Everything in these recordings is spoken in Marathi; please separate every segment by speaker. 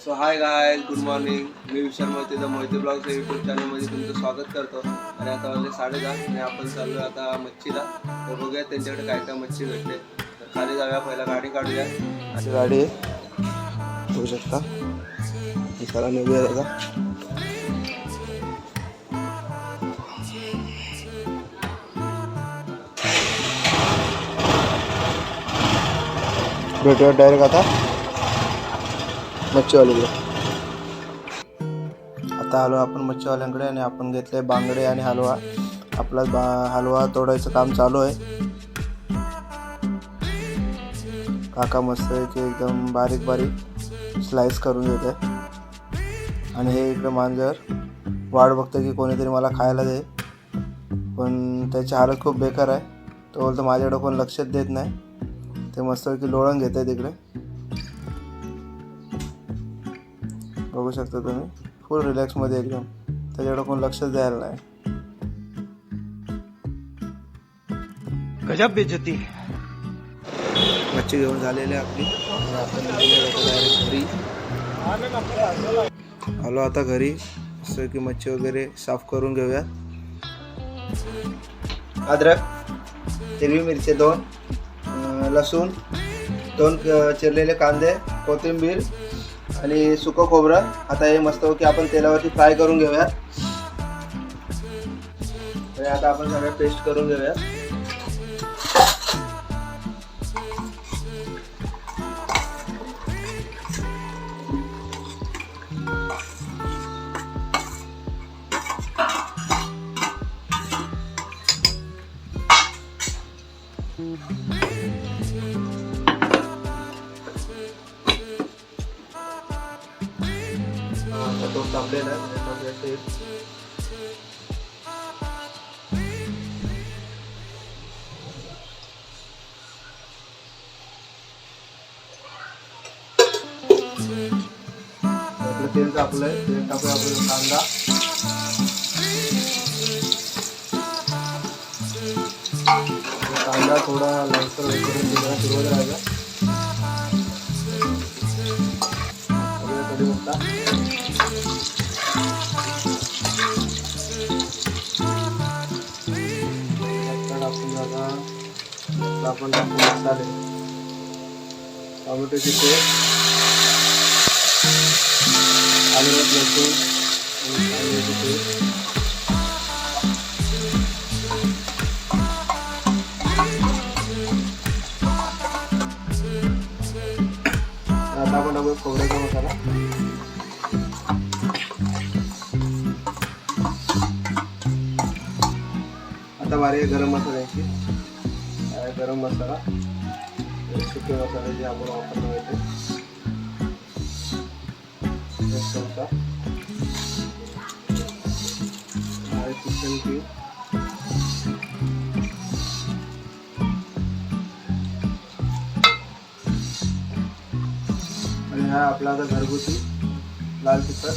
Speaker 1: So hi guys good morning me Vishal Mohite the Mohite ब्लॉगच्या यूट्यूब चॅनलमध्ये तुमचं स्वागत करतो. आणि आता वाजले साडेदहा आणि आपण चाललो आता मच्छीला. तर बघूया त्यांच्याकडे काय काय मच्छी भेटले. तर खाली जाऊया पहिला गाडी काढूया. अशी गाडी आहे होऊ शकता. विशाला निघूया दादा भेटूया डायरेक्ट आता. मच्छीवालीकडे. आता आलो आपण मच्छीवाल्यांकडे आणि आपण घेतले बांगडे आणि हलवा. आपला बा हलवा तोडायचं काम चालू आहे. काका मस्त की एकदम बारीक बारीक स्लाइस करून देते आणि हे इकडे मांजर. वाट बघतं की कोणीतरी मला खायला दे. पण त्याची हालत खूप बेकार आहे. तो बोलतो माझ्याकडं कोण लक्षच देत नाही. ते मस्तपैकी लोळण घेत आहे तिकडे. बघू शकता तुम्ही. फुल रिलॅक्समध्ये एकदम. त्याच्याकडे कोण लक्षच द्यायला नाही.
Speaker 2: गजब बेइज्जती.
Speaker 1: मच्छी घेऊन झालेली आपली. घरी. आलो आता घरी. असं की मच्छी वगैरे साफ करून घेऊया अद्रक हिरवी मिरची दोन लसूण दोन चिरलेले कांदे कोथिंबीर आणि सुकं खोबरं. आता हे मस्त की आपण तेलावरती फ्राय करून घेऊया. आणि आता आपण सगळं पेस्ट करून घेऊया. आता तो तापलेला आहे आता आपल्याला ते आपलं तेल तापलंय तेल टाकूया कांदा कांदा थोडा लवकर होईपर्यंत जरा फिरवत आता टाकून आता आता आपण टाकू मसाले टोमॅटोची पेस्ट आलू लसूण आणि कांद्याची आहे गरम मसाल्याची गरम मसाला. सुके मसाले जे आपण वापरले होते एक किचन पीठ आणि हा घरगुती लाल तिखट.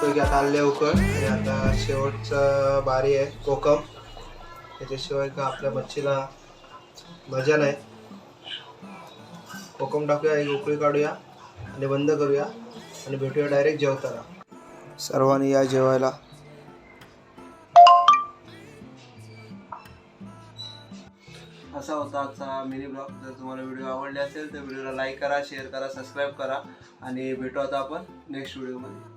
Speaker 1: पैकी आता आले उकळ आणि आता शेवटचं बारी आहे कोकम. त्याच्याशिवाय का आपल्या मच्छीला मजा नाही. कोकम टाकूया एक उकळी काढूया आणि बंद करूया आणि भेटूया डायरेक्ट जेवताना. सर्वांनी या जेवायला. असा होता आजचा मिनी ब्लॉग जर तुम्हाला व्हिडिओ आवडले असेल तर व्हिडिओला लाईक करा शेअर करा सबस्क्राईब करा. आणि भेटू आता आपण नेक्स्ट व्हिडिओमध्ये